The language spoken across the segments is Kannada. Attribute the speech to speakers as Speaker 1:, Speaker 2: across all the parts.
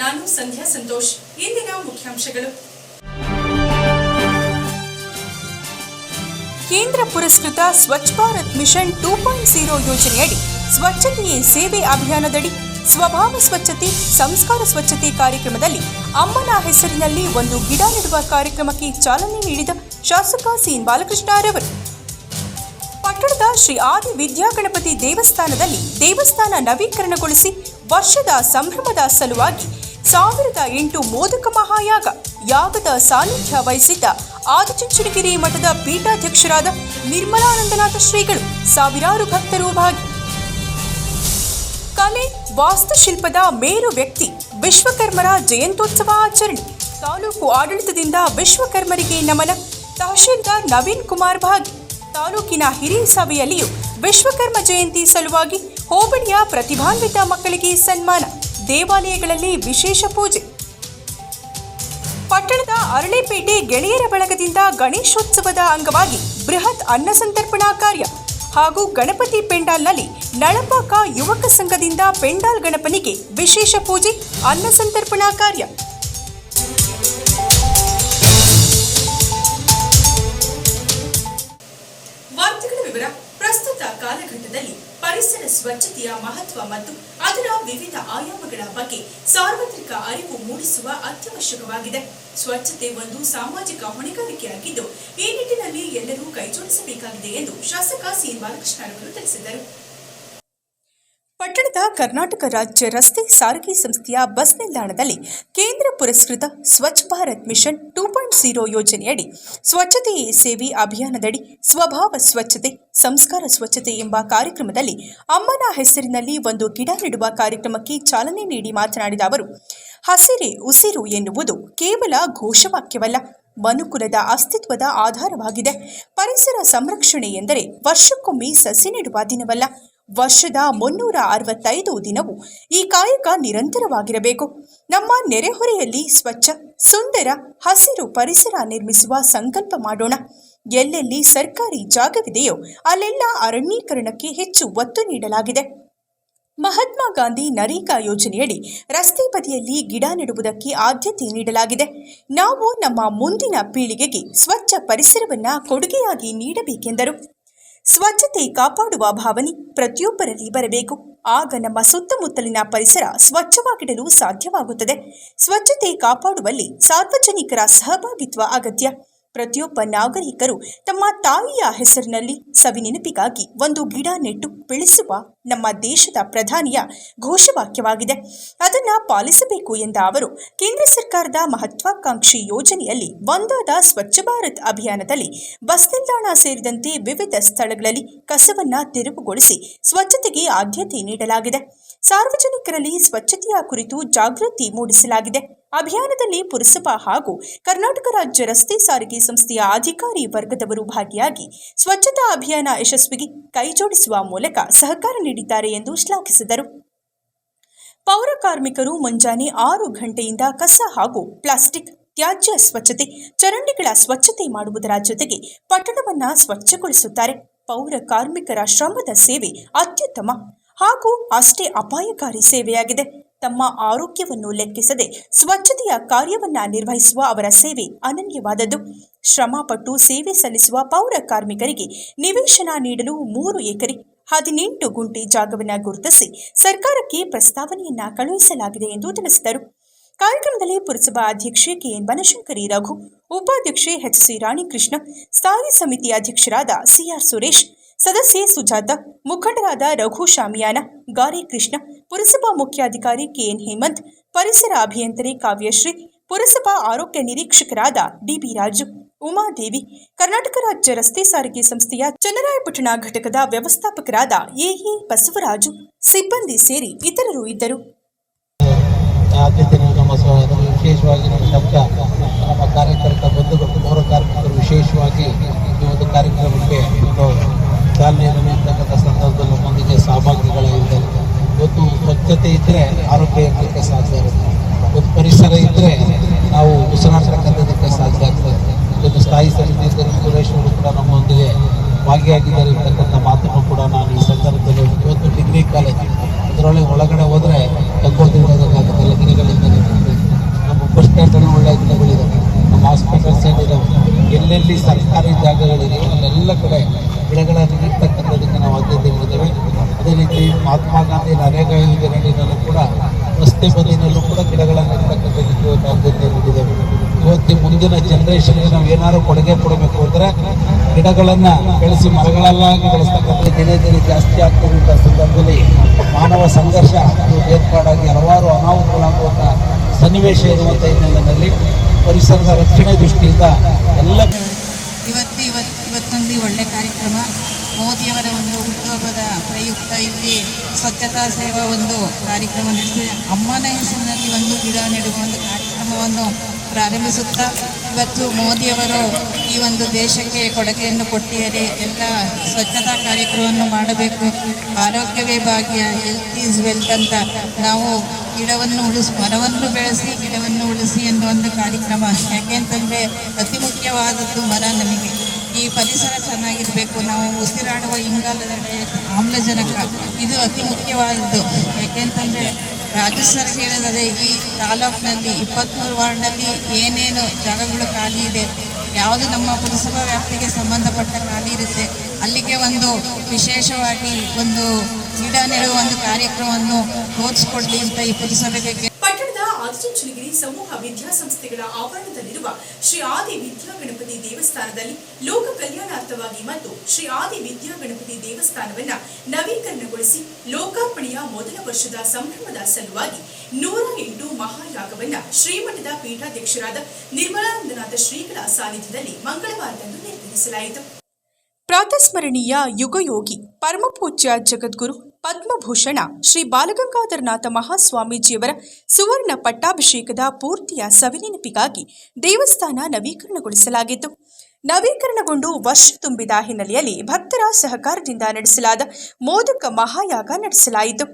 Speaker 1: ನಾನು ಸಂಧ್ಯಾ ಸಂತೋಷ್, ಇಂದಿನ ಮುಖ್ಯಾಂಶಗಳು.
Speaker 2: ಕೇಂದ್ರ ಪುರಸ್ಕೃತ Swachh Bharat mission two point zero ಯೋಜನೆಯಡಿ ಸ್ವಚ್ಛತೆಯೇ ಸೇವೆ ಅಭಿಯಾನದಡಿ ಸ್ವಭಾವ ಸ್ವಚ್ಛತೆ, ಸಂಸ್ಕಾರ ಸ್ವಚ್ಛತೆ ಕಾರ್ಯಕ್ರಮದಲ್ಲಿ ಅಮ್ಮನ ಹೆಸರಿನಲ್ಲಿ ಒಂದು ಗಿಡ ನೆಡುವ ಕಾರ್ಯಕ್ರಮಕ್ಕೆ ಚಾಲನೆ ನೀಡಿದ ಶಾಸಕ ಸಿಎನ್ ಬಾಲಕೃಷ್ಣರವರು ಪಟ್ಟಣದ ಶ್ರೀ ಆದಿ ವಿದ್ಯಾಗಣಪತಿ ದೇವಸ್ಥಾನದಲ್ಲಿ ದೇವಸ್ಥಾನ ನವೀಕರಣಗೊಳಿಸಿ ವರ್ಷದ ಸಂಭ್ರಮದ ಸಲುವಾಗಿ ಸಾವಿರದ ಎಂಟು ಮೋದಕ ಮಹಾಯಾಗ ಯಾಗದ ಸಾನ್ನಿಧ್ಯ ವಹಿಸಿದ್ದ ಆದಿಚುಂಚನಗಿರಿ ಮಠದ ಪೀಠಾಧ್ಯಕ್ಷರಾದ ನಿರ್ಮಲಾನಂದನಾಥ ಶ್ರೀಗಳು ಸಾವಿರಾರು ಭಕ್ತರು ಭಾಗಿ. ಕಲೆ, ವಾಸ್ತುಶಿಲ್ಪದ ಮೇರು ವ್ಯಕ್ತಿ ವಿಶ್ವಕರ್ಮರ ಜಯಂತ್ಯೋತ್ಸವ ಆಚರಣೆ. ತಾಲೂಕು ಆಡಳಿತದಿಂದ ವಿಶ್ವಕರ್ಮರಿಗೆ ನಮನ. ತಹಶೀಲ್ದಾರ್ ನವೀನ್ ಕುಮಾರ್ ಭಾಗಿ. ತಾಲೂಕಿನ ಹಿರಿಯ ಸಭೆಯಲ್ಲಿಯೂ ವಿಶ್ವಕರ್ಮ ಜಯಂತಿ ಸಲುವಾಗಿ ಹೋಬಳಿಯ ಪ್ರತಿಭಾನ್ವಿತ ಮಕ್ಕಳಿಗೆ ಸನ್ಮಾನ. ದೇವಾಲಯಗಳಲ್ಲಿ ವಿಶೇಷ ಪೂಜೆ. ಪಟ್ಟಣದ ಅರಳೆಪೇಟೆ ಗೆಳೆಯರ ಬಳಗದಿಂದ ಗಣೇಶೋತ್ಸವದ ಅಂಗವಾಗಿ ಬೃಹತ್ ಅನ್ನ ಸಂತರ್ಪಣಾ ಕಾರ್ಯ ಹಾಗೂ ಗಣಪತಿ ಪೆಂಡಾಲ್ನಲ್ಲಿ ನಳಪಾಕ ಯುವಕ ಸಂಘದಿಂದ ಪೆಂಡಾಲ್ ಗಣಪನಿಗೆ ವಿಶೇಷ ಪೂಜೆ, ಅನ್ನ ಸಂತರ್ಪಣಾ ಕಾರ್ಯ.
Speaker 1: ಪರಿಸರ ಸ್ವಚ್ಛತೆಯ ಮಹತ್ವ ಮತ್ತು ಅದರ ವಿವಿಧ ಆಯಾಮಗಳ ಬಗ್ಗೆ ಸಾರ್ವತ್ರಿಕ ಅರಿವು ಮೂಡಿಸುವ ಅತ್ಯವಶ್ಯಕವಾಗಿದೆ. ಸ್ವಚ್ಛತೆ ಒಂದು ಸಾಮಾಜಿಕ ಹೊಣೆಗಾರಿಕೆಯಾಗಿದ್ದು, ಈ ನಿಟ್ಟಿನಲ್ಲಿ ಎಲ್ಲರೂ ಕೈಜೋಡಿಸಬೇಕಾಗಿದೆ ಎಂದು ಶಾಸಕ ಸಿ. ಬಾಲಕೃಷ್ಣ ಅವರು ತಿಳಿಸಿದರು.
Speaker 2: ಪಟ್ಟಣದ ಕರ್ನಾಟಕ ರಾಜ್ಯ ರಸ್ತೆ ಸಾರಿಗೆ ಸಂಸ್ಥೆಯ ಬಸ್ ನಿಲ್ದಾಣದಲ್ಲಿ ಕೇಂದ್ರ ಪುರಸ್ಕೃತ Swachh Bharat mission two point zero ಯೋಜನೆಯಡಿ ಸ್ವಚ್ಛತೆಯೇ ಸೇವೆ ಅಭಿಯಾನದಡಿ ಸ್ವಭಾವ ಸ್ವಚ್ಛತೆ, ಸಂಸ್ಕಾರ ಸ್ವಚ್ಛತೆ ಎಂಬ ಕಾರ್ಯಕ್ರಮದಲ್ಲಿ ಅಮ್ಮನ ಹೆಸರಿನಲ್ಲಿ ಒಂದು ಗಿಡ ನೆಡುವ ಕಾರ್ಯಕ್ರಮಕ್ಕೆ ಚಾಲನೆ ನೀಡಿ ಮಾತನಾಡಿದ ಅವರು, ಹಸಿರೇ ಉಸಿರು ಎನ್ನುವುದು ಕೇವಲ ಘೋಷವಾಕ್ಯವಲ್ಲ, ಮನುಕುಲದ ಅಸ್ತಿತ್ವದ ಆಧಾರವಾಗಿದೆ. ಪರಿಸರ ಸಂರಕ್ಷಣೆ ಎಂದರೆ ವರ್ಷಕ್ಕೊಮ್ಮೆ ಸಸಿ ನೆಡುವ ದಿನವಲ್ಲ ವರ್ಷದ ಮುನ್ನೂರ ಅರವತ್ತೈದು ದಿನವೂ ಈ ಕಾಯಕ ನಿರಂತರವಾಗಿರಬೇಕು. ನಮ್ಮ ನೆರೆಹೊರೆಯಲ್ಲಿ ಸ್ವಚ್ಛ, ಸುಂದರ, ಹಸಿರು ಪರಿಸರ ನಿರ್ಮಿಸುವ ಸಂಕಲ್ಪ ಮಾಡೋಣ. ಎಲ್ಲೆಲ್ಲಿ ಸರ್ಕಾರಿ ಜಾಗವಿದೆಯೋ ಅಲ್ಲೆಲ್ಲ ಅರಣ್ಯೀಕರಣಕ್ಕೆ ಹೆಚ್ಚು ಒತ್ತು ನೀಡಲಾಗಿದೆ. ಮಹಾತ್ಮ ಗಾಂಧಿ ನರೇಗಾ ಯೋಜನೆಯಡಿ ರಸ್ತೆ ಬದಿಯಲ್ಲಿ ಗಿಡ ನೆಡುವುದಕ್ಕೆ ಆದ್ಯತೆ ನೀಡಲಾಗಿದೆ. ನಾವು ನಮ್ಮ ಮುಂದಿನ ಪೀಳಿಗೆಗೆ ಸ್ವಚ್ಛ ಪರಿಸರವನ್ನು ಕೊಡುಗೆಯಾಗಿ ನೀಡಬೇಕೆಂದರು. ಸ್ವಚ್ಛತೆ ಕಾಪಾಡುವ ಭಾವನೆ ಪ್ರತಿಯೊಬ್ಬರಲ್ಲಿ ಬರಬೇಕು. ಆಗ ನಮ್ಮ ಸುತ್ತಮುತ್ತಲಿನ ಪರಿಸರ ಸ್ವಚ್ಛವಾಗಿಡಲು ಸಾಧ್ಯವಾಗುತ್ತದೆ. ಸ್ವಚ್ಛತೆ ಕಾಪಾಡುವಲ್ಲಿ ಸಾರ್ವಜನಿಕರ ಸಹಭಾಗಿತ್ವ ಅಗತ್ಯ. ಪ್ರತಿಯೊಬ್ಬ ನಾಗರಿಕರು ತಮ್ಮ ತಾಯಿಯ ಹೆಸರಿನಲ್ಲಿ ಸವಿನೆನಪಿಗಾಗಿ ಒಂದು ಗಿಡ ನೆಟ್ಟು ಬೆಳೆಸುವ ನಮ್ಮ ದೇಶದ ಪ್ರಧಾನಿಯ ಘೋಷವಾಕ್ಯವಾಗಿದೆ. ಅದನ್ನು ಪಾಲಿಸಬೇಕು ಎಂದ ಅವರು, ಕೇಂದ್ರ ಸರ್ಕಾರದ ಮಹತ್ವಾಕಾಂಕ್ಷಿ ಯೋಜನೆಯಲ್ಲಿ ಒಂದಾದ ಸ್ವಚ್ಛ ಭಾರತ್ ಅಭಿಯಾನದಲ್ಲಿ ಬಸ್ ನಿಲ್ದಾಣ ಸೇರಿದಂತೆ ವಿವಿಧ ಸ್ಥಳಗಳಲ್ಲಿ ಕಸವನ್ನು ತೆರವುಗೊಳಿಸಿ ಸ್ವಚ್ಛತೆಗೆ ಆದ್ಯತೆ ನೀಡಲಾಗಿದೆ. ಸಾರ್ವಜನಿಕರಲ್ಲಿ ಸ್ವಚ್ಛತೆಯ ಕುರಿತು ಜಾಗೃತಿ ಮೂಡಿಸಲಾಗಿದೆ. ಅಭಿಯಾನದಲ್ಲಿ ಪುರಸಭಾ ಹಾಗೂ ಕರ್ನಾಟಕ ರಾಜ್ಯ ರಸ್ತೆ ಸಾರಿಗೆ ಸಂಸ್ಥೆಯ ಅಧಿಕಾರಿ ವರ್ಗದವರು ಭಾಗಿಯಾಗಿ ಸ್ವಚ್ಛತಾ ಅಭಿಯಾನ ಯಶಸ್ವಿಗೆ ಕೈಜೋಡಿಸುವ ಮೂಲಕ ಸಹಕಾರ ನೀಡಿದ್ದಾರೆ ಎಂದು ಶ್ಲಾಘಿಸಿದರು. ಪೌರ ಕಾರ್ಮಿಕರು ಮುಂಜಾನೆ ಆರು ಗಂಟೆಯಿಂದ ಕಸ ಹಾಗೂ ಪ್ಲಾಸ್ಟಿಕ್ ತ್ಯಾಜ್ಯ ಸ್ವಚ್ಛತೆ, ಚರಂಡಿಗಳ ಸ್ವಚ್ಛತೆ ಮಾಡುವುದರ ಜೊತೆಗೆ ಪಟ್ಟಣವನ್ನು ಸ್ವಚ್ಛಗೊಳಿಸುತ್ತಾರೆ. ಪೌರ ಕಾರ್ಮಿಕರ ಶ್ರಮದ ಸೇವೆ ಅತ್ಯುತ್ತಮ ಹಾಗೂ ಅಷ್ಟೇ ಅಪಾಯಕಾರಿ ಸೇವೆಯಾಗಿದೆ. ತಮ್ಮ ಆರೋಗ್ಯವನ್ನು ಲೆಕ್ಕಿಸದೆ ಸ್ವಚ್ಛತೆಯ ಕಾರ್ಯವನ್ನ ನಿರ್ವಹಿಸುವ ಅವರ ಸೇವೆ ಅನನ್ಯವಾದದ್ದು. ಶ್ರಮಪಟ್ಟು ಸೇವೆ ಸಲ್ಲಿಸುವ ಪೌರ ಕಾರ್ಮಿಕರಿಗೆ ನಿವೇಶನ ನೀಡಲು ಮೂರು ಎಕರೆ ಹದಿನೆಂಟು ಗುಂಟೆ ಜಾಗವನ್ನು ಗುರುತಿಸಿ ಸರ್ಕಾರಕ್ಕೆ ಪ್ರಸ್ತಾವನೆಯನ್ನ ಕಳುಹಿಸಲಾಗಿದೆ ಎಂದು ತಿಳಿಸಿದರು. ಕಾರ್ಯಕ್ರಮದಲ್ಲಿ ಪುರಸಭಾ ಅಧ್ಯಕ್ಷೆ ಕೆಎನ್ ಬನಶಂಕರಿ ರಘು, ಉಪಾಧ್ಯಕ್ಷೆ ಎಚ್ಸಿ ರಾಣಿಕೃಷ್ಣ, ಸ್ಥಾಯಿ ಸಮಿತಿ ಅಧ್ಯಕ್ಷರಾದ ಸಿಆರ್ ಸುರೇಶ್, ಸದಸ್ಯೆ ಸುಜಾತ, ಮುಖಂಡರಾದ ರಘು ಶಾಮಿಯಾನ, ಗಾರಿ ಕೃಷ್ಣ, ಪುರಸಭಾ ಮುಖ್ಯಾಧಿಕಾರಿ ಕೆಎನ್ ಹೇಮಂತ್, ಪರಿಸರ ಅಭಿಯಂತರಿ ಕಾವ್ಯಶ್ರೀ ಪುರಸಭಾ ಆರೋಗ್ಯ ನಿರೀಕ್ಷಕರಾದ ಡಿಬಿ ರಾಜು, ಉಮಾದೇವಿ, ಕರ್ನಾಟಕ ರಾಜ್ಯ ರಸ್ತೆ ಸಾರಿಗೆ ಸಂಸ್ಥೆಯ ಚನ್ನರಾಯಪಟ್ಟಣ ಘಟಕದ ವ್ಯವಸ್ಥಾಪಕರಾದ ಎಇ ಬಸವರಾಜು, ಸಿಬ್ಬಂದಿ ಸೇರಿ ಇತರರು ಇದ್ದರು.
Speaker 3: ವಿಶೇಷವಾಗಿ ನಮ್ಮ ಶಬ್ದ ನಮ್ಮ ಕಾರ್ಯಕರ್ತ ಬಂಧುಗಳು ಪೌರ ಕಾರ್ಮಿಕರು ವಿಶೇಷವಾಗಿ ಈ ಒಂದು ಕಾರ್ಯಕ್ರಮಕ್ಕೆ ಚಾಲನೆಯನ್ನು ನೀಡ್ತಕ್ಕಂಥ ಸಂದರ್ಭದಲ್ಲಿ ನಮ್ಮೊಂದಿಗೆ ಸಹಭಾಗಿಗಳಾಗಿದ್ದಾರೆ. ಇವತ್ತು ಸ್ವಚ್ಛತೆ ಇದ್ದರೆ ಆರೋಗ್ಯ ಇರಲಿಕ್ಕೆ ಸಾಧ್ಯ ಇರುತ್ತೆ. ಒಂದು ಪರಿಸರ ಇದ್ದರೆ ನಾವು ಉಸಿರಾಡ್ತಕ್ಕಂಥದಕ್ಕೆ ಸಾಧ್ಯ ಆಗ್ತದೆ. ಇದೊಂದು ಸ್ಥಾಯಿ ಸಮಿತಿ ಸುರೇಶ್ವರು ಕೂಡ ನಮ್ಮೊಂದಿಗೆ ಭಾಗಿಯಾಗಿದ್ದಾರೆ ಇರ್ತಕ್ಕಂಥ ಮಾತನ್ನು ಕೂಡ ನಾನು ಈ ಸಂದರ್ಭದಲ್ಲಿ ಇವತ್ತು ಡಿಗ್ರಿ ಕಾಲೇಜ್ ಅದರೊಳಗೆ ಒಳಗಡೆ ಹೋದರೆ ತಗೊಳ್ತಿರೋದಕ್ಕಾಗಲ್ಲ ಗಿಡಗಳಿಂದ ನಮ್ಮ ಬಸ್ ಸ್ಟ್ಯಾಂಡಲ್ಲಿ ಒಳ್ಳೆಯ ಗಿಡಗಳಿದ್ದಾವೆ ನಮ್ಮ ಹಾಸ್ಪಿಟಲ್ಸ್ ಏನಿದ್ದಾವೆ ಎಲ್ಲೆಲ್ಲಿ ಸರ್ಕಾರಿ ಜಾಗಗಳಿದೆ? ಅಲ್ಲೆಲ್ಲ ಕಡೆ ಗಿಡಗಳನ್ನು ನೀಡ್ತಕ್ಕಂಥದಕ್ಕೆ ನಾವು ಆದ್ಯತೆ ನೀಡಿದ್ದೇವೆ. ಅದೇ ರೀತಿ ಮಹಾತ್ಮ ಗಾಂಧಿ ನರೇಗಾ ಯೋಜನೆಗಳನ್ನು ಕೂಡ ರಸ್ತೆ ಬದಿಯಲ್ಲೂ ಕೂಡ ಗಿಡಗಳನ್ನು ನೆಡ್ತಕ್ಕಂಥದಕ್ಕೆ ಇವತ್ತು ಆದ್ಯತೆ ನೀಡಿದ್ದೇವೆ ಇವತ್ತು ಮುಂದಿನ ಜನರೇಷನ್ಗೆ ನಾವು ಏನಾದರೂ ಕೊಡುಗೆ ಕೊಡಬೇಕು ಅಂದರೆ ಗಿಡಗಳನ್ನು ಬೆಳೆಸಿ ಮರಗಳಲ್ಲಾಗಿ ಬೆಳೆಸ್ತಕ್ಕಂಥ ದಿನೇ ದಿನೇ ಜಾಸ್ತಿ ಆಗ್ತಿರುವಂಥ ಸಂದರ್ಭದಲ್ಲಿ ಮಾನವ ಸಂಘರ್ಷ ಏರ್ಪಾಡಾಗಿ ಹಲವಾರು ಅನಾಹುತಗಳಾಗುವಂಥ ಸನ್ನಿವೇಶ ಇರುವಂಥ ಹಿನ್ನೆಲೆಯಲ್ಲಿ ಪರಿಸರದ ರಕ್ಷಣೆ ದೃಷ್ಟಿಯಿಂದ ಎಲ್ಲ
Speaker 4: ಇವತ್ತು ಇವತ್ತು, ಇವತ್ತೊಂದು ಒಳ್ಳೆ ಕಾರ್ಯಕ್ರಮ. ಮೋದಿಯವರ ಒಂದು ಹುಟ್ಟುಹಬ್ಬದ ಪ್ರಯುಕ್ತ ಇಲ್ಲಿ ಸ್ವಚ್ಛತಾ ಸೇವಾ ಒಂದು ಕಾರ್ಯಕ್ರಮ ನಡೆಸಿದೆ. ಅಮ್ಮನ ಹೆಸರಿನಲ್ಲಿ ಒಂದು ಗಿಡ ನೆಡುವ ಒಂದು ಕಾರ್ಯಕ್ರಮವನ್ನು ಪ್ರಾರಂಭಿಸುತ್ತಾ ಇವತ್ತು ಮೋದಿಯವರು ಈ ಒಂದು ದೇಶಕ್ಕೆ ಕೊಡುಗೆಯನ್ನು ಕೊಟ್ಟಿದ್ದಾರೆ. ಎಲ್ಲ ಸ್ವಚ್ಛತಾ ಕಾರ್ಯಕ್ರಮವನ್ನು ಮಾಡಬೇಕು. ಆರೋಗ್ಯವೇ ಭಾಗ್ಯ ಹೆಲ್ತ್ ಈಸ್ ವೆಲ್ತ್ ಅಂತ ನಾವು ಗಿಡವನ್ನು ಉಳಿಸಿ, ಮರವನ್ನು ಬೆಳೆಸಿ, ಗಿಡವನ್ನು ಉಳಿಸಿ ಎನ್ನುವ ಒಂದು ಕಾರ್ಯಕ್ರಮ. ಯಾಕೆಂತಂದರೆ ಅತಿ ಮುಖ್ಯವಾದದ್ದು ಮರ ನಮಗೆ. ಈ ಪರಿಸರ ಚೆನ್ನಾಗಿರಬೇಕು. ನಾವು ಉಸಿರಾಡುವ ಇಂಗಾಲದ ಡೈ- ಆಮ್ಲಜನಕ, ಇದು ಅತಿ ಮುಖ್ಯವಾದದ್ದು. ಯಾಕೆಂತಂದರೆ ರಾಜ್ಯ ಸರ್ ಹೇಳಿದರೆ ಈ ತಾಲೂಕಿನಲ್ಲಿ ಇಪ್ಪತ್ತ್ಮೂರು ವಾರ್ಡ್ನಲ್ಲಿ ಏನೇನು ಜಾಗಗಳು ಖಾಲಿ ಇದೆ. ಯಾವುದು ನಮ್ಮ ಪುರಸಭಾ ವ್ಯಾಪ್ತಿಗೆ ಸಂಬಂಧಪಟ್ಟ ಖಾಲಿ ಇರುತ್ತೆ. ಅಲ್ಲಿಗೆ ಒಂದು ವಿಶೇಷವಾಗಿ ಒಂದು ಕ್ರೀಡಾ ನೆರವು, ಒಂದು ಕಾರ್ಯಕ್ರಮವನ್ನು ತೋರಿಸ್ಕೊಡ್ಲಿ ಅಂತ ಈ ಪುರಸಭೆಗೆ
Speaker 1: ಆದಿಚುಂಚನಗಿರಿ ಸಮೂಹ ವಿದ್ಯಾಸಂಸ್ಥೆಗಳ ಆವರಣದಲ್ಲಿರುವ ಶ್ರೀ ಆದಿ ವಿದ್ಯಾಗಣಪತಿ ದೇವಸ್ಥಾನದಲ್ಲಿ ಲೋಕ ಕಲ್ಯಾಣಾರ್ಥವಾಗಿ ಮತ್ತು ಶ್ರೀ ಆದಿ ವಿದ್ಯಾ ಗಣಪತಿ ದೇವಸ್ಥಾನವನ್ನ ನವೀಕರಣಗೊಳಿಸಿ ಲೋಕಾರ್ಪಣೆಯ ಮೊದಲ ವರ್ಷದ ಸಂಭ್ರಮದ ಸಲುವಾಗಿ ನೂರ ಎಂಟು ಮಹಾಯಾಗವನ್ನ ಶ್ರೀಮಠದ ಪೀಠಾಧ್ಯಕ್ಷರಾದ ನಿರ್ಮಲಾನಂದನಾಥ ಶ್ರೀಗಳ ಸಾನ್ನಿಧ್ಯದಲ್ಲಿ ಮಂಗಳವಾರದಂದು ನೆರವೇರಿಸಲಾಯಿತು
Speaker 2: ಪ್ರಾತಸ್ಮರಣೀಯ ಯುಗಯೋಗಿ ಪರಮಪೂಜ್ಯ ಜಗದ್ಗುರು ಪದ್ಮಭೂಷಣ ಶ್ರೀ ಬಾಲಗಂಗಾಧರನಾಥ ಮಹಾಸ್ವಾಮೀಜಿಯವರ ಸುವರ್ಣ ಪಟ್ಟಾಭಿಷೇಕದ ಪೂರ್ತಿಯ ಸವಿನೆನಪಿಗಾಗಿ ದೇವಸ್ಥಾನ ನವೀಕರಣಗೊಳಿಸಲಾಗಿತ್ತು. ನವೀಕರಣಗೊಂಡು ವರ್ಷ ತುಂಬಿದ ಹಿನ್ನೆಲೆಯಲ್ಲಿ ಭಕ್ತರ ಸಹಕಾರದಿಂದ ನಡೆಸಲಾದ ಮೋದಕ ಮಹಾಯಾಗ ನಡೆಸಲಾಯಿತು.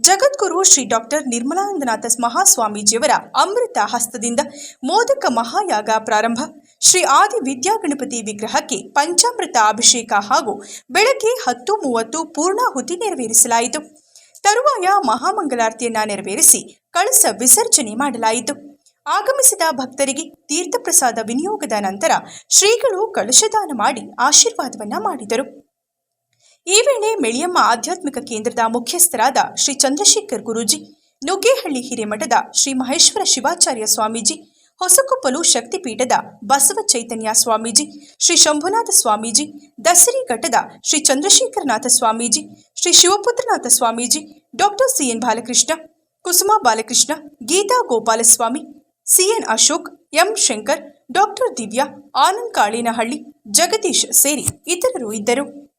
Speaker 2: ಜಗದ್ಗುರು ಶ್ರೀ ಡಾಕ್ಟರ್ ನಿರ್ಮಲಾನಂದನಾಥ ಮಹಾಸ್ವಾಮೀಜಿಯವರ ಅಮೃತ ಹಸ್ತದಿಂದ ಮೋದಕ ಮಹಾಯಾಗ ಪ್ರಾರಂಭ. ಶ್ರೀ ಆದಿ ವಿದ್ಯಾಗಣಪತಿ ವಿಗ್ರಹಕ್ಕೆ ಪಂಚಾಮೃತ ಅಭಿಷೇಕ ಹಾಗೂ ಬೆಳಗ್ಗೆ ಹತ್ತು ಮೂವತ್ತು ಪೂರ್ಣಾಹುತಿ ನೆರವೇರಿಸಲಾಯಿತು. ತರುವಾಯ ಮಹಾಮಂಗಲಾರತಿಯನ್ನ ನೆರವೇರಿಸಿ ಕಳಸ ವಿಸರ್ಜನೆ ಮಾಡಲಾಯಿತು. ಆಗಮಿಸಿದ ಭಕ್ತರಿಗೆ ತೀರ್ಥಪ್ರಸಾದ ವಿನಿಯೋಗದ ನಂತರ ಶ್ರೀಗಳು ಕಳಶದಾನ ಮಾಡಿ ಆಶೀರ್ವಾದವನ್ನ ಮಾಡಿದರು. ಈ ವೇಳೆ ಮೆಳಿಯಮ್ಮ ಆಧ್ಯಾತ್ಮಿಕ ಕೇಂದ್ರದ ಮುಖ್ಯಸ್ಥರಾದ ಶ್ರೀ ಚಂದ್ರಶೇಖರ್ ಗುರೂಜಿ, ನುಗ್ಗೇಹಳ್ಳಿ ಹಿರೇಮಠದ ಶ್ರೀ ಮಹೇಶ್ವರ ಶಿವಾಚಾರ್ಯ ಸ್ವಾಮೀಜಿ, ಹೊಸಕೊಪ್ಪಲು ಶಕ್ತಿಪೀಠದ ಬಸವ ಚೈತನ್ಯ ಸ್ವಾಮೀಜಿ, ಶ್ರೀ ಶಂಭುನಾಥ ಸ್ವಾಮೀಜಿ, ದಸರಿ ಘಟ್ಟದ Shri Chandrashekharanatha Swamiji, Shri Shivaputranatha Swamiji doctor CN Balakrishna, Kusuma Balakrishna, Geetha Gopalaswamy CN Ashok, M Shankar doctor Divya, Anand Kalinahalli, Jagadish ಸೇರಿ ಇತರರು ಇದ್ದರು.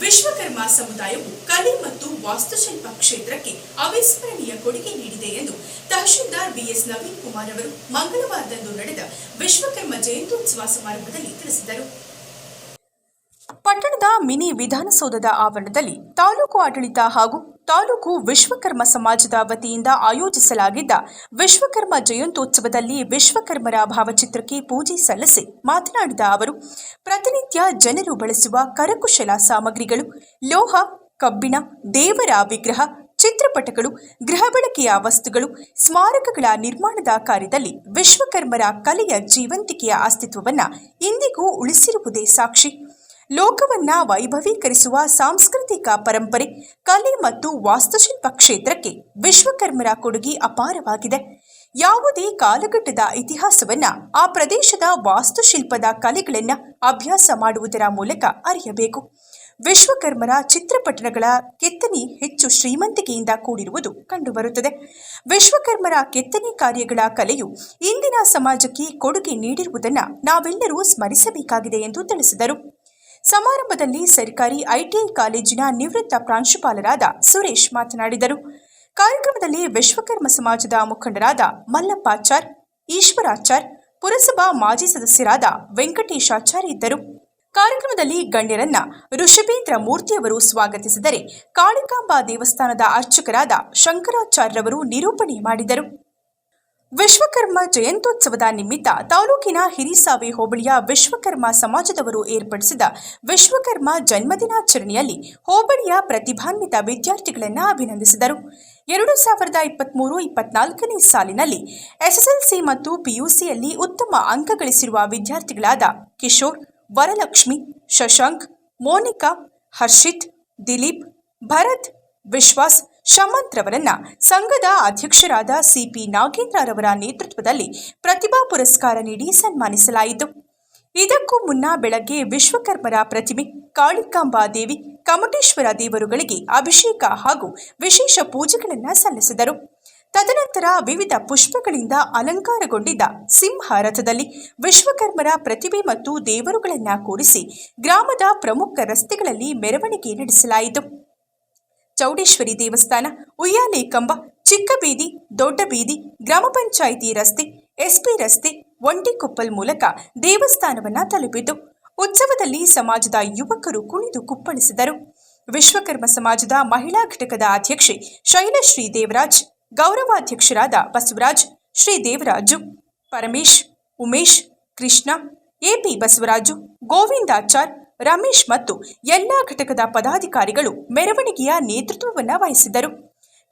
Speaker 1: ವಿಶ್ವಕರ್ಮ ಸಮುದಾಯವು ಕಲೆ ಮತ್ತು ವಾಸ್ತುಶಿಲ್ಪ ಕ್ಷೇತ್ರಕ್ಕೆ ಅವಿಸ್ಮರಣೀಯ ಕೊಡುಗೆ ನೀಡಿದೆ ಎಂದು ತಹಶೀಲ್ದಾರ್ ಬಿಎಸ್ ನವೀನ್ ಕುಮಾರ್ ಅವರು ಮಂಗಳವಾರದಂದು ನಡೆದ ವಿಶ್ವಕರ್ಮ ಜಯಂತ್ಯೋತ್ಸವ ಸಮಾರಂಭದಲ್ಲಿ ತಿಳಿಸಿದರು.
Speaker 2: ಪಟ್ಟಣದ ಮಿನಿ ವಿಧಾನಸೌಧದ ಆವರಣದಲ್ಲಿ ತಾಲೂಕು ಆಡಳಿತ ಹಾಗೂ ತಾಲೂಕು ವಿಶ್ವಕರ್ಮ ಸಮಾಜದ ವತಿಯಿಂದ ಆಯೋಜಿಸಲಾಗಿದ್ದ ವಿಶ್ವಕರ್ಮ ಜಯಂತ್ಯೋತ್ಸವದಲ್ಲಿ ವಿಶ್ವಕರ್ಮರ ಭಾವಚಿತ್ರಕ್ಕೆ ಪೂಜೆ ಸಲ್ಲಿಸಿ ಮಾತನಾಡಿದ ಅವರು, ಪ್ರತಿನಿತ್ಯ ಜನರು ಬಳಸುವ ಕರಕುಶಲ ಸಾಮಗ್ರಿಗಳು ಲೋಹ, ಕಬ್ಬಿಣ, ದೇವರ ವಿಗ್ರಹ, ಚಿತ್ರಪಟಗಳು, ಗೃಹ ಬಳಕೆಯ ವಸ್ತುಗಳು, ಸ್ಮಾರಕಗಳ ನಿರ್ಮಾಣದ ಕಾರ್ಯದಲ್ಲಿ ವಿಶ್ವಕರ್ಮರ ಕಲೆಯ ಜೀವಂತಿಕೆಯ ಅಸ್ತಿತ್ವವನ್ನು ಇಂದಿಗೂ ಉಳಿಸಿರುವುದೇ ಸಾಕ್ಷಿ. ಲೋಕವನ್ನ ವೈಭವೀಕರಿಸುವ ಸಾಂಸ್ಕೃತಿಕ ಪರಂಪರೆ, ಕಲೆ ಮತ್ತು ವಾಸ್ತುಶಿಲ್ಪ ಕ್ಷೇತ್ರಕ್ಕೆ ವಿಶ್ವಕರ್ಮರ ಕೊಡುಗೆ ಅಪಾರವಾಗಿದೆ. ಯಾವುದೇ ಕಾಲಘಟ್ಟದ ಇತಿಹಾಸವನ್ನ ಆ ಪ್ರದೇಶದ ವಾಸ್ತುಶಿಲ್ಪದ ಕಲೆಗಳನ್ನ ಅಭ್ಯಾಸ ಮಾಡುವುದರ ಮೂಲಕ ಅರಿಯಬೇಕು. ವಿಶ್ವಕರ್ಮರ ಚಿತ್ರಪಟಗಳ ಕೆತ್ತನೆ ಹೆಚ್ಚು ಶ್ರೀಮಂತಿಕೆಯಿಂದ ಕೂಡಿರುವುದು ಕಂಡುಬರುತ್ತದೆ. ವಿಶ್ವಕರ್ಮರ ಕೆತ್ತನೆ ಕಾರ್ಯಗಳ ಕಲೆಯು ಇಂದಿನ ಸಮಾಜಕ್ಕೆ ಕೊಡುಗೆ ನೀಡಿರುವುದನ್ನು ನಾವೆಲ್ಲರೂ ಸ್ಮರಿಸಬೇಕಾಗಿದೆ ಎಂದು ತಿಳಿಸಿದರು. ಸಮಾರಂಭದಲ್ಲಿ ಸರ್ಕಾರಿ ಐಟಿಐ ಕಾಲೇಜಿನ ನಿವೃತ್ತ ಪ್ರಾಂಶುಪಾಲರಾದ ಸುರೇಶ್ ಮಾತನಾಡಿದರು. ಕಾರ್ಯಕ್ರಮದಲ್ಲಿ ವಿಶ್ವಕರ್ಮ ಸಮಾಜದ ಮುಖಂಡರಾದ ಮಲ್ಲಪ್ಪಾಚಾರ್ ಈಶ್ವರಾಚಾರ್, ಪುರಸಭಾ ಮಾಜಿ ಸದಸ್ಯರಾದ ವೆಂಕಟೇಶಾಚಾರ್ ಇದ್ದರು. ಕಾರ್ಯಕ್ರಮದಲ್ಲಿ ಗಣ್ಯರನ್ನ ಋಷಭೇಂದ್ರ ಮೂರ್ತಿಯವರು ಸ್ವಾಗತಿಸಿದರೆ, ಕಾಳಿಕಾಂಬಾ ದೇವಸ್ಥಾನದ ಅರ್ಚಕರಾದ ಶಂಕರಾಚಾರ್ಯರವರು ನಿರೂಪಣೆ ಮಾಡಿದರು. ವಿಶ್ವಕರ್ಮ ಜಯಂತ್ಯೋತ್ಸವದ ನಿಮಿತ್ತ ತಾಲೂಕಿನ ಹಿರಿಸಾವೆ ಹೋಬಳಿಯ ವಿಶ್ವಕರ್ಮ ಸಮಾಜದವರು ಏರ್ಪಡಿಸಿದ ವಿಶ್ವಕರ್ಮ ಜನ್ಮದಿನಾಚರಣೆಯಲ್ಲಿ ಹೋಬಳಿಯ ಪ್ರತಿಭಾನ್ವಿತ ವಿದ್ಯಾರ್ಥಿಗಳನ್ನು ಅಭಿನಂದಿಸಿದರು. ಎರಡು ಸಾವಿರದ ಇಪ್ಪತ್ತ್ಮೂರು ಇಪ್ಪತ್ನಾಲ್ಕನೇ ಸಾಲಿನಲ್ಲಿ ಎಸ್ಎಸ್ಎಲ್ಸಿ ಮತ್ತು ಪಿಯುಸಿಯಲ್ಲಿ ಉತ್ತಮ ಅಂಕ ಗಳಿಸಿರುವ ವಿದ್ಯಾರ್ಥಿಗಳಾದ ಕಿಶೋರ್, ವರಲಕ್ಷ್ಮಿ, ಶಶಾಂಕ್, ಮೋನಿಕಾ, ಹರ್ಷಿತ್, ದಿಲೀಪ್, ಭರತ್, ವಿಶ್ವಾಸ್ ಶಮಂತ್ ರವರನ್ನ ಸಂಘದ ಅಧ್ಯಕ್ಷರಾದ ಸಿಪಿ ನಾಗೇಂದ್ರರವರ ನೇತೃತ್ವದಲ್ಲಿ ಪ್ರತಿಭಾ ಪುರಸ್ಕಾರ ನೀಡಿ ಸನ್ಮಾನಿಸಲಾಯಿತು. ಇದಕ್ಕೂ ಮುನ್ನ ಬೆಳಗ್ಗೆ ವಿಶ್ವಕರ್ಮರ ಪ್ರತಿಮೆ ಕಾಳಿಕಾಂಬಾ ದೇವಿ ಕಮಟೇಶ್ವರ ದೇವರುಗಳಿಗೆ ಅಭಿಷೇಕ ಹಾಗೂ ವಿಶೇಷ ಪೂಜೆಗಳನ್ನು ಸಲ್ಲಿಸಿದರು. ತದನಂತರ ವಿವಿಧ ಪುಷ್ಪಗಳಿಂದ ಅಲಂಕಾರಗೊಂಡಿದ್ದ ಸಿಂಹ ರಥದಲ್ಲಿ ವಿಶ್ವಕರ್ಮರ ಪ್ರತಿಭೆ ಮತ್ತು ದೇವರುಗಳನ್ನು ಕೂರಿಸಿ ಗ್ರಾಮದ ಪ್ರಮುಖ ರಸ್ತೆಗಳಲ್ಲಿ ಮೆರವಣಿಗೆ ನಡೆಸಲಾಯಿತು. ಚೌಡೇಶ್ವರಿ ದೇವಸ್ಥಾನ, ಉಯ್ಯಾಲೆ ಕಂಬ, ಚಿಕ್ಕ ಬೀದಿ, ದೊಡ್ಡ ಬೀದಿ, ಗ್ರಾಮ ಪಂಚಾಯಿತಿ ರಸ್ತೆ, ಎಸ್ಪಿ ರಸ್ತೆ ಒಂಟಿಕೊಪ್ಪಲ್ ಮೂಲಕ ದೇವಸ್ಥಾನವನ್ನ ತಲುಪಿತು. ಉತ್ಸವದಲ್ಲಿ ಸಮಾಜದ ಯುವಕರು ಕುಣಿದು ಕುಪ್ಪಳಿಸಿದರು. ವಿಶ್ವಕರ್ಮ ಸಮಾಜದ ಮಹಿಳಾ ಘಟಕದ ಅಧ್ಯಕ್ಷೆ ಶೈಲಶ್ರೀ ದೇವರಾಜ್ ಗೌರವಾಧ್ಯಕ್ಷರಾದ ಬಸವರಾಜ್, ಶ್ರೀ ದೇವರಾಜು, ಪರಮೇಶ್, ಉಮೇಶ್, ಕೃಷ್ಣ ಎಪಿ ಬಸವರಾಜು, ಗೋವಿಂದಾಚಾರ್ ರಮೇಶ್ ಮತ್ತು ಎಲ್ಲಾ ಘಟಕದ ಪದಾಧಿಕಾರಿಗಳು ಮೆರವಣಿಗೆಯ ನೇತೃತ್ವವನ್ನು ವಹಿಸಿದರು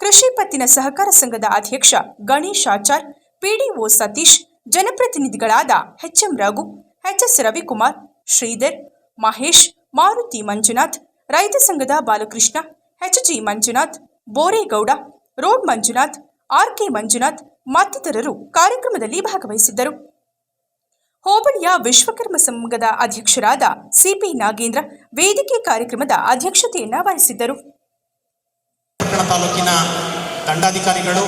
Speaker 2: ಕೃಷಿ ಪತ್ತಿನ ಸಹಕಾರ ಸಂಘದ ಅಧ್ಯಕ್ಷ ಗಣೇಶ್ ಆಚಾರ್, ಪಿಡಿಒ ಸತೀಶ್, ಜನಪ್ರತಿನಿಧಿಗಳಾದ ಎಚ್ಎಂ ರಘು, ಎಚ್ಎಸ್ ರವಿಕುಮಾರ್, ಶ್ರೀಧರ್, ಮಹೇಶ್, ಮಾರುತಿ ಮಂಜುನಾಥ್, ರೈತ ಸಂಘದ Balakrishna, HG Manjunath, Boregowda, road Manjunath RK Manjunath ಮತ್ತಿತರರು ಕಾರ್ಯಕ್ರಮದಲ್ಲಿ ಭಾಗವಹಿಸಿದ್ದರು. ಹೋಬಳಿಯ ವಿಶ್ವಕರ್ಮ ಸಂಘದ ಅಧ್ಯಕ್ಷರಾದ ಸಿಪಿ ನಾಗೇಂದ್ರ ವೇದಿಕೆ ಕಾರ್ಯಕ್ರಮದ ಅಧ್ಯಕ್ಷತೆಯನ್ನ ವಹಿಸಿದ್ದರು.
Speaker 5: ತಾಲೂಕಿನ ದಂಡಾಧಿಕಾರಿಗಳು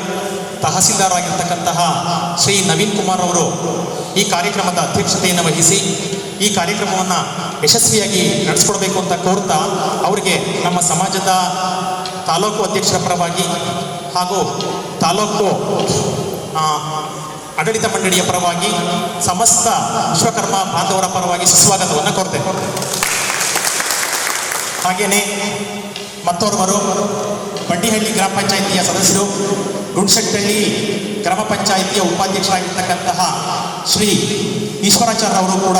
Speaker 5: ತಹಸೀಲ್ದಾರ್ ಆಗಿರ್ತಕ್ಕಂತಹ ಶ್ರೀ ನವೀನ್ ಕುಮಾರ್ ಅವರು ಈ ಕಾರ್ಯಕ್ರಮದ ಅಧ್ಯಕ್ಷತೆಯನ್ನು ವಹಿಸಿ ಈ ಕಾರ್ಯಕ್ರಮವನ್ನು ಯಶಸ್ವಿಯಾಗಿ ನಡೆಸ್ಕೊಡ್ಬೇಕು ಅಂತ ಕೋರ್ತಾ ಅವರಿಗೆ ನಮ್ಮ ಸಮಾಜದ ತಾಲೂಕು ಅಧ್ಯಕ್ಷರ ಪರವಾಗಿ ಹಾಗೂ ತಾಲೂಕು ಆಡಳಿತ ಮಂಡಳಿಯ ಪರವಾಗಿ ಸಮಸ್ತ ವಿಶ್ವಕರ್ಮ ಬಾಂಧವರ ಪರವಾಗಿ ಸುಸ್ವಾಗತವನ್ನು ಕೊಡ್ತೇವೆ ಹಾಗೆಯೇ ಮತ್ತೋರ್ವರು ಬಂಡಿಹಳ್ಳಿ ಗ್ರಾಮ ಪಂಚಾಯಿತಿಯ ಸದಸ್ಯರು ಗುಂಡ್ಶೆಟ್ಟಹಳ್ಳಿ ಗ್ರಾಮ ಪಂಚಾಯಿತಿಯ ಉಪಾಧ್ಯಕ್ಷರಾಗಿರ್ತಕ್ಕಂತಹ ಶ್ರೀ ಈಶ್ವರಾಚಾರ್ಯ ಅವರು ಕೂಡ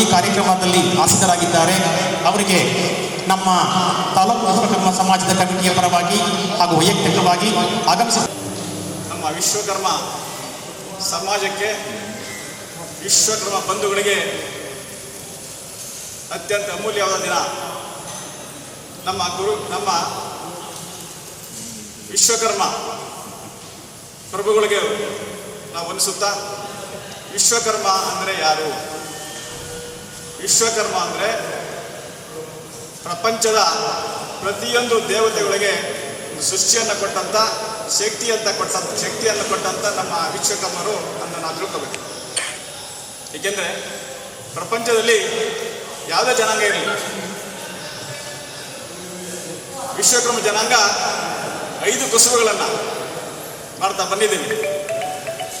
Speaker 5: ಈ ಕಾರ್ಯಕ್ರಮದಲ್ಲಿ ಆಸೀನರಾಗಿದ್ದಾರೆ. ಅವರಿಗೆ ನಮ್ಮ ತಾಲೂಕು ವಿಶ್ವಕರ್ಮ ಸಮಾಜದ ಕಮಿಟಿಯ ಪರವಾಗಿ ಹಾಗೂ ವೈಯಕ್ತಿಕವಾಗಿ ಆಗಮಿಸಿ
Speaker 6: ನಮ್ಮ ವಿಶ್ವಕರ್ಮ ಸಮಾಜಕ್ಕೆ ವಿಶ್ವಕರ್ಮ ಬಂಧುಗಳಿಗೆ ಅತ್ಯಂತ ಅಮೂಲ್ಯವಾದ ದಿನ. ನಮ್ಮ ಗುರು, ನಮ್ಮ ವಿಶ್ವಕರ್ಮ ಪ್ರಭುಗಳಿಗೆ ನಾವು ಅನಿಸುತ್ತಾ ವಿಶ್ವಕರ್ಮ ಅಂದರೆ ಯಾರು? ವಿಶ್ವಕರ್ಮ ಅಂದರೆ ಪ್ರಪಂಚದ ಪ್ರತಿಯೊಂದು ದೇವತೆಗಳಿಗೆ ಸೃಷ್ಟಿಯನ್ನು ಕೊಟ್ಟಂಥ ಶಕ್ತಿಯಂತ ಕೊಟ್ಟಂತ ಶಕ್ತಿಯನ್ನು ಕೊಟ್ಟಂತ ನಮ್ಮ ವೀಕ್ಷಕಮ್ಮರು ನನ್ನನ್ನು ನಾವು ತಿಳ್ಕೋಬೇಕು ಏಕೆಂದರೆ ಪ್ರಪಂಚದಲ್ಲಿ ಯಾವುದೇ ಜನಾಂಗ ಇರಲಿ ವಿಶ್ವಕರ್ಮ ಜನಾಂಗ ಐದು ಕಸುಬುಗಳನ್ನು ಮಾಡ್ತಾ ಬಂದಿದ್ದೀವಿ.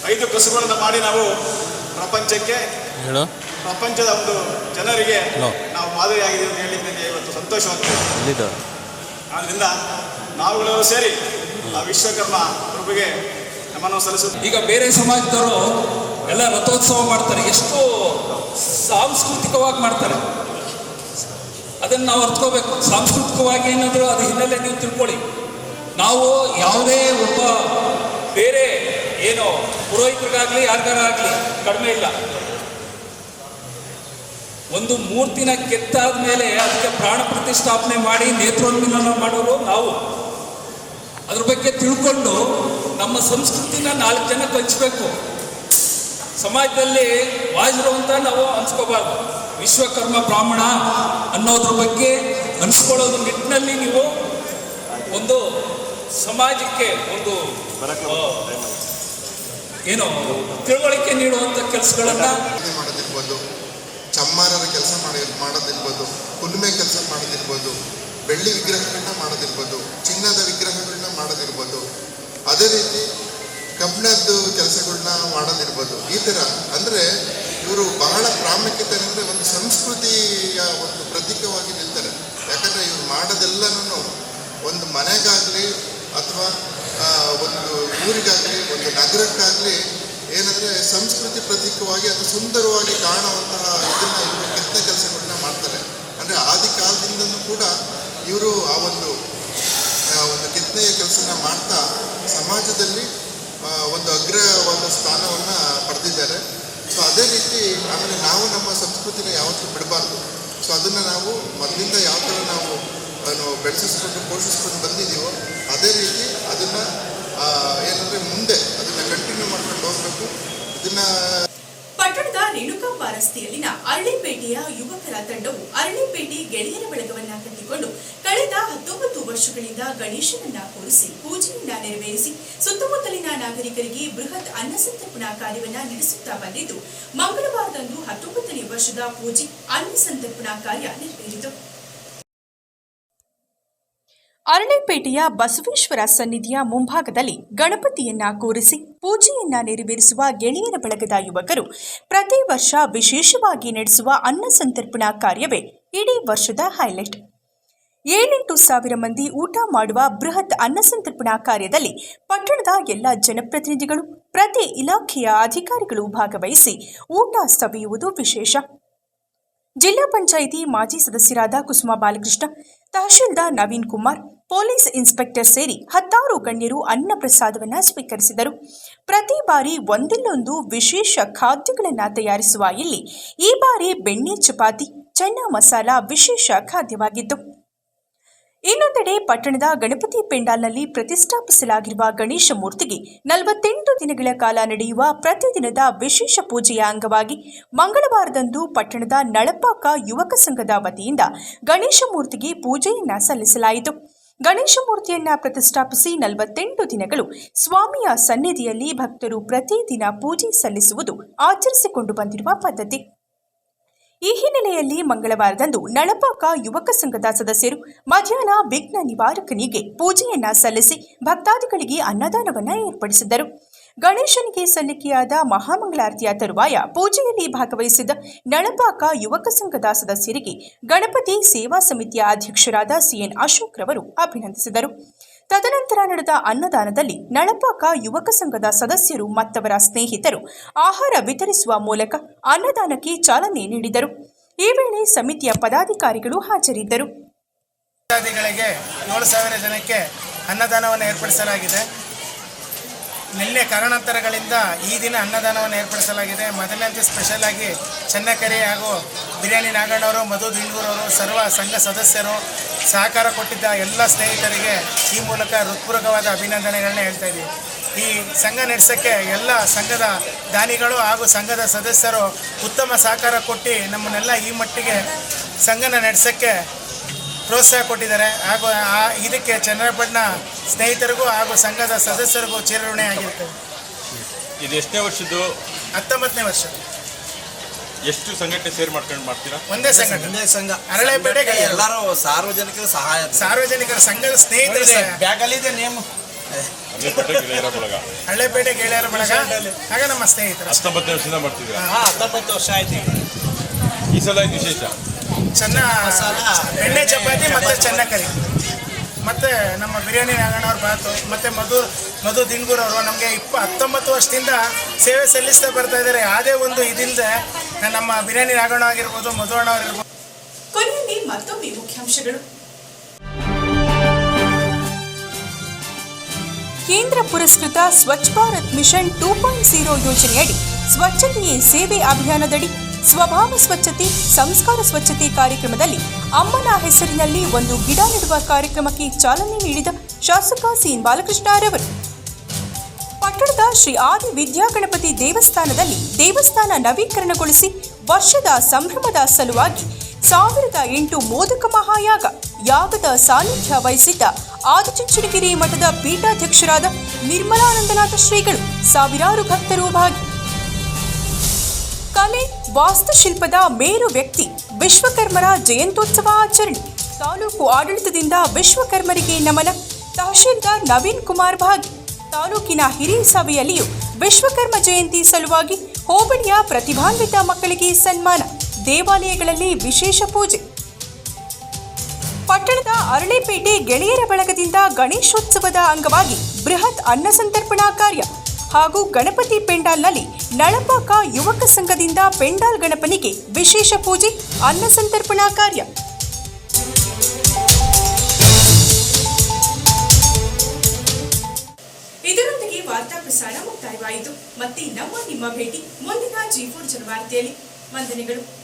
Speaker 6: ಐದು ಕಸುಬುಗಳನ್ನು ಮಾಡಿ ನಾವು ಪ್ರಪಂಚಕ್ಕೆ ಪ್ರಪಂಚದ ಒಂದು ಜನರಿಗೆ. ನಾವು ಮಾದರಿಯಾಗಿದೆ ಅಂತ ಹೇಳಿದ್ದೇನೆ ಇವತ್ತು ಸಂತೋಷವಾಗ್ತದೆ. ಆದ್ದರಿಂದ ನಾವುಗಳೆಲ್ಲರೂ ಸೇರಿ ವಿಶ್ವಕರ್ಮ ಕೃಪೆಗೆ ನಮ್ಮನ್ನು ಸಲ್ಲಿಸುತ್ತೆ
Speaker 7: ಈಗ ಬೇರೆ ಸಮಾಜದವರು ಎಲ್ಲ ರಥೋತ್ಸವ ಮಾಡ್ತಾರೆ, ಎಷ್ಟು ಸಾಂಸ್ಕೃತಿಕವಾಗಿ ಮಾಡ್ತಾರೆ. ಅದನ್ನು ನಾವು ಅರ್ತ್ಕೋಬೇಕು. ಸಾಂಸ್ಕೃತಿಕವಾಗಿ ಏನಾದರೂ ಅದು ಹಿನ್ನೆಲೆ ನೀವು ತಿಳ್ಕೊಳ್ಳಿ. ನಾವು ಯಾವುದೇ ಒಬ್ಬ ಬೇರೆ ಏನೋ ಪುರೋಹಿತರಿಗಾಗಲಿ, ಯಾರಿಗಾರಾಗಲಿ, ಕಡಿಮೆ ಇಲ್ಲ. ಒಂದು ಮೂರ್ತಿನ ಕೆತ್ತಾದ ಮೇಲೆ ಅದಕ್ಕೆ ಪ್ರಾಣ ಪ್ರತಿಷ್ಠಾಪನೆ ಮಾಡಿ ನೇತ್ರೋನ್ಮಿಲನ ಮಾಡೋರು ನಾವು. ಅದ್ರ ಬಗ್ಗೆ ತಿಳ್ಕೊಂಡು ನಮ್ಮ ಸಂಸ್ಕೃತಿನ ನಾಲ್ಕು ಜನಕ್ಕೆ ಹಂಚಬೇಕು ಸಮಾಜದಲ್ಲಿ ವಾಜರು ಅಂತ ನಾವು ಅನ್ಸ್ಕೋಬಾರ್ದು. ವಿಶ್ವಕರ್ಮ ಬ್ರಾಹ್ಮಣ ಅನ್ನೋದ್ರ ಬಗ್ಗೆ ಅನ್ಸ್ಕೊಳ್ಳೋದ್ರ ನಿಟ್ಟಿನಲ್ಲಿ ನೀವು ಒಂದು ಸಮಾಜಕ್ಕೆ ಒಂದು ಏನೋ ತಿಳುವಳಿಕೆ ನೀಡುವಂಥ ಕೆಲಸಗಳನ್ನ
Speaker 8: ಕೆಲಸ ಮಾಡೋದಿರ್ಬೋದು. ಚಮ್ಮಾರರ ಕೆಲಸ ಮಾಡಿ ಮಾಡೋದಿರ್ಬೋದು. ಹುಲ್ಮೆ ಕೆಲಸ ಮಾಡೋದಿರ್ಬೋದು. ಬೆಳ್ಳಿ ವಿಗ್ರಹಗಳನ್ನ ಮಾಡೋದಿರ್ಬೋದು, ಚಿನ್ನದ ವಿಗ್ರಹಗಳನ್ನ ಮಾಡೋದಿರ್ಬೋದು. ಅದೇ ರೀತಿ ಕಬ್ಬಿಣದ್ದು ಕೆಲಸಗಳನ್ನ ಮಾಡೋದಿರ್ಬೋದು. ಈ ಥರ ಅಂದರೆ ಇವರು ಬಹಳ ಪ್ರಾಮುಖ್ಯತೆ ಅಂದರೆ ಒಂದು ಸಂಸ್ಕೃತಿಯ ಒಂದು ಪ್ರತೀಕವಾಗಿ ನಿಲ್ತಾರೆ. ಯಾಕಂದರೆ ಇವ್ರು ಮಾಡೋದೆಲ್ಲನೂ ಒಂದು ಮನೆಗಾಗಲಿ ಅಥವಾ ಒಂದು ಊರಿಗಾಗಲಿ, ಒಂದು ನಗರಕ್ಕಾಗಲಿ ಏನಂದರೆ ಸಂಸ್ಕೃತಿ ಪ್ರತೀಕವಾಗಿ ಅದು ಸುಂದರವಾಗಿ ಕಾಣುವಂತಹ ಇದನ್ನ ಇವರು ಕೆತ್ತ ಕೆಲಸಗಳನ್ನ ಮಾಡ್ತಾರೆ. ವರ್ಷದಿಂದಲೂ ಕೂಡ ಇವರು ಆ ಒಂದು ಒಂದು ಕೆತ್ತನೆಯ ಕೆಲಸನ ಮಾಡ್ತಾ ಸಮಾಜದಲ್ಲಿ ಒಂದು ಅಗ್ರ ಒಂದು ಸ್ಥಾನವನ್ನು ಪಡೆದಿದ್ದಾರೆ. ಸೊ ಅದೇ ರೀತಿ, ಆಮೇಲೆ ನಾವು ನಮ್ಮ ಸಂಸ್ಕೃತಿನ ಯಾವತ್ತೂ ಬಿಡಬಾರ್ದು. ಸೊ ಅದನ್ನು ನಾವು ಮೊದಲಿಂದ ಯಾವ ಥರ ನಾವು ಅದನ್ನು ಬೆಳೆಸಿಸ್ಕೊಂಡು, ಪೋಷಿಸ್ಕೊಂಡು ಬಂದಿದ್ದೀವೋ ಅದೇ ರೀತಿ ಅದನ್ನು ಏನಂದರೆ ಮುಂದೆ ಅದನ್ನು ಕಂಟಿನ್ಯೂ ಮಾಡ್ಕೊಂಡು ಹೋಗಬೇಕು. ಇದನ್ನು
Speaker 1: ರೇಣುಕಾಂಬ ರಸ್ತೆಯಲ್ಲಿನ ಅರಳಿಪೇಟೆಯ ಯುವಕರ ತಂಡವು ಅರಳಿಪೇಟೆ ಗೆಳೆಯರ ಬಳಗವನ್ನ ಕಟ್ಟಿಕೊಂಡು ಕಳೆದ ಹತ್ತೊಂಬತ್ತು ವರ್ಷಗಳಿಂದ ಗಣೇಶನನ್ನ ಕೂರಿಸಿ ಪೂಜೆಯನ್ನ ನೆರವೇರಿಸಿ ಸುತ್ತಮುತ್ತಲಿನ ನಾಗರಿಕರಿಗೆ ಬೃಹತ್ ಅನ್ನಸಂತರ್ಪಣಾ ಕಾರ್ಯವನ್ನ ನಡೆಸುತ್ತಾ ಬಂದಿದ್ದು, ಮಂಗಳವಾರದಂದು ಹತ್ತೊಂಬತ್ತನೇ ವರ್ಷದ ಪೂಜೆ ಅನ್ನಸಂತರ್ಪಣಾ ಕಾರ್ಯ ನೆರವೇರಿತು.
Speaker 2: ಅರಳೇಪೇಟೆಯ ಬಸವೇಶ್ವರ ಸನ್ನಿಧಿಯ ಮುಂಭಾಗದಲ್ಲಿ ಗಣಪತಿಯನ್ನ ಕೂರಿಸಿ ಪೂಜೆಯನ್ನ ನೆರವೇರಿಸುವ ಗೆಳೆಯರ ಬಳಗದ ಯುವಕರು ಪ್ರತಿ ವರ್ಷ ವಿಶೇಷವಾಗಿ ನಡೆಸುವ ಅನ್ನ ಸಂತರ್ಪಣಾ ಕಾರ್ಯವೇ ಇಡೀ ವರ್ಷದ ಹೈಲೈಟ್. ಏಳೆಂಟು ಸಾವಿರ ಮಂದಿ ಊಟ ಮಾಡುವ ಬೃಹತ್ ಅನ್ನ ಸಂತರ್ಪಣಾ ಕಾರ್ಯದಲ್ಲಿ ಪಟ್ಟಣದ ಎಲ್ಲ ಜನಪ್ರತಿನಿಧಿಗಳು, ಪ್ರತಿ ಇಲಾಖೆಯ ಅಧಿಕಾರಿಗಳು ಭಾಗವಹಿಸಿ ಊಟ ಸವಿಯುವುದು ವಿಶೇಷ. ಜಿಲ್ಲಾ ಪಂಚಾಯಿತಿ ಮಾಜಿ ಸದಸ್ಯರಾದ ಕುಸುಮಾ ಬಾಲಕೃಷ್ಣ ತಹಶೀಲ್ದಾರ್ ನವೀನ್ ಕುಮಾರ್, ಪೊಲೀಸ್ ಇನ್ಸ್ಪೆಕ್ಟರ್ ಸೇರಿ ಹತ್ತಾರು ಗಣ್ಯರು ಅನ್ನ ಪ್ರಸಾದವನ್ನು ಸ್ವೀಕರಿಸಿದರು. ಪ್ರತಿ ಬಾರಿ ಒಂದಿಲ್ಲೊಂದು ವಿಶೇಷ ಖಾದ್ಯಗಳನ್ನು ತಯಾರಿಸುವ ಇಲ್ಲಿ ಈ ಬಾರಿ ಬೆಣ್ಣೆ ಚಪಾತಿ ಚೆನ್ನ ಮಸಾಲ ವಿಶೇಷ ಖಾದ್ಯವಾಗಿತ್ತು. ಇನ್ನೊಂದೆಡೆ ಪಟ್ಟಣದ ಗಣಪತಿ ಪೆಂಡಾಲ್ನಲ್ಲಿ ಪ್ರತಿಷ್ಠಾಪಿಸಲಾಗಿರುವ ಗಣೇಶ ಮೂರ್ತಿಗೆ ನಲವತ್ತೆಂಟು ದಿನಗಳ ಕಾಲ ನಡೆಯುವ ಪ್ರತಿದಿನದ ವಿಶೇಷ ಪೂಜೆಯ ಅಂಗವಾಗಿ ಮಂಗಳವಾರದಂದು ಪಟ್ಟಣದ ನಳಪಾಕ ಯುವಕ ಸಂಘದ ವತಿಯಿಂದ ಗಣೇಶ ಮೂರ್ತಿಗೆ ಪೂಜೆಯನ್ನ ಸಲ್ಲಿಸಲಾಯಿತು. ಗಣೇಶ ಮೂರ್ತಿಯನ್ನ ಪ್ರತಿಷ್ಠಾಪಿಸಿ ನಲವತ್ತೆಂಟು ದಿನಗಳು ಸ್ವಾಮಿಯ ಸನ್ನಿಧಿಯಲ್ಲಿ ಭಕ್ತರು ಪ್ರತಿದಿನ ಪೂಜೆ ಸಲ್ಲಿಸುವುದು ಆಚರಿಸಿಕೊಂಡು ಬಂದಿರುವ ಪದ್ಧತಿ. ಈ ಹಿನ್ನೆಲೆಯಲ್ಲಿ ಮಂಗಳವಾರದಂದು ನಳಪಾಕ ಯುವಕ ಸಂಘದ ಸದಸ್ಯರು ಮಧ್ಯಾಹ್ನ ವಿಘ್ನ ನಿವಾರಕನಿಗೆ ಪೂಜೆಯನ್ನ ಸಲ್ಲಿಸಿ ಭಕ್ತಾದಿಗಳಿಗೆ ಅನ್ನದಾನವನ್ನ ಏರ್ಪಡಿಸಿದ್ದರು. ಗಣೇಶನಿಗೆ ಸಲ್ಲಿಕೆಯಾದ ಮಹಾಮಂಗಳಾರತಿಯ ತರುವಾಯ ಪೂಜೆಯಲ್ಲಿ ಭಾಗವಹಿಸಿದ ನಳಪಾಕ ಯುವಕ ಸಂಘದ ಸದಸ್ಯರಿಗೆ ಗಣಪತಿ ಸೇವಾ ಸಮಿತಿಯ ಅಧ್ಯಕ್ಷರಾದ ಸಿಎನ್ ಅಶೋಕ್ ರವರು ಅಭಿನಂದಿಸಿದರು. ತದನಂತರ ನಡೆದ ಅನ್ನದಾನದಲ್ಲಿ ನಳಪಾಕ ಯುವಕ ಸಂಘದ ಸದಸ್ಯರು ಮತ್ತವರ ಸ್ನೇಹಿತರು ಆಹಾರ ವಿತರಿಸುವ ಮೂಲಕ ಅನ್ನದಾನಕ್ಕೆ ಚಾಲನೆ ನೀಡಿದರು. ಈ ವೇಳೆ ಸಮಿತಿಯ ಪದಾಧಿಕಾರಿಗಳು ಹಾಜರಿದ್ದರು.
Speaker 9: ಏಳು ಸಾವಿರ ಜನಕ್ಕೆ ಅನ್ನದಾನವನ್ನು ಏರ್ಪಡಿಸಲಾಗಿದೆ. ನಿನ್ನೆ ಕಾರಣಾಂತರಗಳಿಂದ ಈ ದಿನ ಅನ್ನದಾನವನ್ನು ಏರ್ಪಡಿಸಲಾಗಿದೆ. ಮೊದಲನೇ ಸ್ಪೆಷಲ್ ಆಗಿ ಚೆನ್ನಕೆರೆ ಹಾಗೂ ಬಿರಿಯಾನಿ ನಾಗಣ್ಣವರು, ಮಧು ದಿಂಡೂರವರು ಸರ್ವ ಸಂಘ ಸದಸ್ಯರು ಸಹಕಾರ ಕೊಟ್ಟಿದ್ದ ಎಲ್ಲ ಸ್ನೇಹಿತರಿಗೆ ಈ ಮೂಲಕ ಹೃತ್ಪೂರ್ವಕವಾದ ಅಭಿನಂದನೆಗಳನ್ನ ಹೇಳ್ತಾ ಇದ್ದೀವಿ. ಈ ಸಂಘ ನಡೆಸೋಕ್ಕೆ ಎಲ್ಲ ಸಂಘದ ದಾನಿಗಳು ಹಾಗೂ ಸಂಘದ ಸದಸ್ಯರು ಉತ್ತಮ ಸಹಕಾರ ಕೊಟ್ಟು ನಮ್ಮನ್ನೆಲ್ಲ ಈ ಮಟ್ಟಿಗೆ ಸಂಘನ ನಡೆಸೋಕ್ಕೆ ಪ್ರೋತ್ಸಾಹ ಕೊಟ್ಟಿದ್ದಾರೆ. ಹಾಗೂ ಇದಕ್ಕೆ ಚನ್ನಪಟ್ಟಣ ಸ್ನೇಹಿತರಿಗೂ ಹಾಗೂ ಸಂಘದ ಸದಸ್ಯರಿಗೂ ಚಿರಋಣೆ ಆಗಿರ್ತದೆ
Speaker 10: ಇದು ಎಷ್ಟನೇ ವರ್ಷದ್ದು?
Speaker 9: ಹತ್ತೊಂಬತ್ತನೇ ವರ್ಷ
Speaker 10: ಎಷ್ಟು ಸಂಘಟನೆ ಸೇರ್ ಮಾಡ್ಕೊಂಡು ಮಾಡ್ತೀರಾ?
Speaker 9: ಒಂದೇ ಸಂಘಟನೆ ಸಂಘ. ಅರಳೆಪೇಟೆ.
Speaker 11: ಎಲ್ಲರೂ ಸಾರ್ವಜನಿಕರ ಸಹಾಯ
Speaker 9: ಸಾರ್ವಜನಿಕರ ಸಂಘದ ಸ್ನೇಹಿತರು
Speaker 11: ಬ್ಯಾಗಲ್ಲಿದೆ ನೇಮ್.
Speaker 10: ಅರಳಿಪೇಟೆ ಗೆಳೆಯರ ಬಳಗ.
Speaker 9: ಹಳ್ಳೆಪೇಟೆ ಗೆಳೆಯರ ಬಳಗ. ಆಗ ನಮ್ಮ ಸ್ನೇಹಿತರು
Speaker 10: ಹತ್ತೊಂಬತ್ತು ವರ್ಷದಿಂದ ಮಾಡ್ತಿದ್ದೀರಾ?
Speaker 11: ಹಾ ಹತ್ತೊಂಬತ್ತು ವರ್ಷ ಆಯ್ತು
Speaker 10: ಈ ಸಲ ವಿಶೇಷ?
Speaker 9: ಚೆನ್ನ ಎಣ್ಣೆ ಚಪಾತಿ ಮತ್ತು ಚೆನ್ನ ಕರಿ. ಮತ್ತು ನಮ್ಮ ಬಿರಿಯಾನಿ ನಾಗಣ್ಣವ್ರ ಬಾತು, ಮತ್ತು ಮಧು ಮಧು ಅವರು ನಮಗೆ ಇಪ್ಪ ಹತ್ತೊಂಬತ್ತು ವರ್ಷದಿಂದ ಸೇವೆ ಸಲ್ಲಿಸ್ತಾ ಬರ್ತಾ ಇದ್ದಾರೆ. ಯಾವುದೇ ಒಂದು ಇದಿಲ್ಲದೆ ನಮ್ಮ ಬಿರಿಯಾನಿ ನಾಗಣ್ಣ ಆಗಿರ್ಬೋದು, ಮಧು ಅಣ್ಣ ಆಗಿರ್ಬೋದು
Speaker 1: ಕೊನೆಯಲ್ಲಿ ಮತ್ತೊಮ್ಮೆ ಮುಖ್ಯಾಂಶಗಳು.
Speaker 2: ಕೇಂದ್ರ ಪುರಸ್ಕೃತ Swachh Bharat mission two point zero ಯೋಜನೆಯಡಿ ಸ್ವಚ್ಛತೆಯೇ ಸೇವೆ ಅಭಿಯಾನದಡಿ ಸ್ವಭಾವ ಸ್ವಚ್ಛತೆ, ಸಂಸ್ಕಾರ ಸ್ವಚ್ಛತೆ ಕಾರ್ಯಕ್ರಮದಲ್ಲಿ ಅಮ್ಮನ ಹೆಸರಿನಲ್ಲಿ ಒಂದು ಗಿಡ ನೆಡುವ ಕಾರ್ಯಕ್ರಮಕ್ಕೆ ಚಾಲನೆ ನೀಡಿದ ಶಾಸಕ ಸಿಎನ್ ಬಾಲಕೃಷ್ಣರವರು. ಪಟ್ಟಣದ ಶ್ರೀ ಆದಿ ವಿದ್ಯಾಗಣಪತಿ ದೇವಸ್ಥಾನದಲ್ಲಿ ದೇವಸ್ಥಾನ ನವೀಕರಣಗೊಳಿಸಿ ವರ್ಷದ ಸಂಭ್ರಮದ ಸಲುವಾಗಿ ಸಾವಿರದ ಎಂಟು ಮೋದಕ ಮಹಾಯಾಗ ಯಾಗದ ಸಾನ್ನಿಧ್ಯ ವಹಿಸಿದ್ದ ಆದಿಚುಂಚನಗಿರಿ ಮಠದ ಪೀಠಾಧ್ಯಕ್ಷರಾದ ನಿರ್ಮಲಾನಂದನಾಥ ಶ್ರೀಗಳು ಸಾವಿರಾರು ಭಕ್ತರು ಭಾಗಿ. ಕಲೆ ವಾಸ್ತುಶಿಲ್ಪದ ಮೇರು ವ್ಯಕ್ತಿ ವಿಶ್ವಕರ್ಮರ ಜಯಂತ್ಯೋತ್ಸವ ಆಚರಣೆ. ತಾಲೂಕು ಆಡಳಿತದಿಂದ ವಿಶ್ವಕರ್ಮರಿಗೆ ನಮನ. ತಹಶೀಲ್ದಾರ್ ನವೀನ್ ಕುಮಾರ್ ಭಾಗ್. ತಾಲೂಕಿನ ಹಿರಿಯ ಸಭೆಯಲ್ಲಿಯೂ ವಿಶ್ವಕರ್ಮ ಜಯಂತಿ ಸಲುವಾಗಿ ಹೋಬಳಿಯ ಪ್ರತಿಭಾನ್ವಿತ ಮಕ್ಕಳಿಗೆ ಸನ್ಮಾನ. ದೇವಾಲಯಗಳಲ್ಲಿ ವಿಶೇಷ ಪೂಜೆ. ಪಟ್ಟಣದ ಅರಳೆಪೇಟೆ ಗೆಳೆಯರ ಬಳಗದಿಂದ ಗಣೇಶೋತ್ಸವದ ಅಂಗವಾಗಿ ಬೃಹತ್ ಅನ್ನ ಸಂತರ್ಪಣಾ ಕಾರ್ಯ. ಹಾಗೂ ಗಣಪತಿ ಪೆಂಡಾಲ್ನಲ್ಲಿ ನಳಪಾಕ ಯುವಕ ಸಂಘದಿಂದ ಪೆಂಡಾಲ್ ಗಣಪನಿಗೆ ವಿಶೇಷ ಪೂಜೆ, ಅನ್ನ ಸಂತರ್ಪಣಾ ಕಾರ್ಯ.
Speaker 1: ಇದರೊಂದಿಗೆ
Speaker 2: ವಾರ್ತಾ ಪ್ರಸಾರ ಮುಕ್ತಾಯವಾಯಿತು. ಮತ್ತೆ ನಮ್ಮ ನಿಮ್ಮ ಭೇಟಿ ಮುಂದಿನ ಜೀಪುರ್ ಜನವಾರ್ತೆಯಲ್ಲಿ ವಂದನೆಗಳು.